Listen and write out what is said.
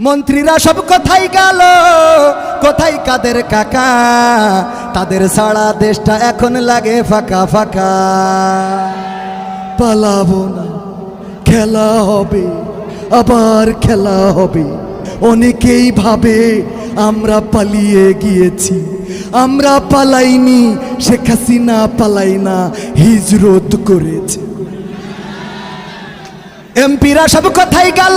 মন্ত্রীরা সব কোথায় গেল? কোথায় কাদের কাকা? তাদের সারা দেশটা এখন লাগে ফাঁকা ফাঁকা। পালাবো না, খেলা হবে, আবার খেলা হবে। অনেকেই ভাবে আমরা পালিয়ে গিয়েছি। আমরা পালাইনি, শেখ হাসিনা পালাই না, হিজরত করেছে। এমপিরা সব কোথায় গেল?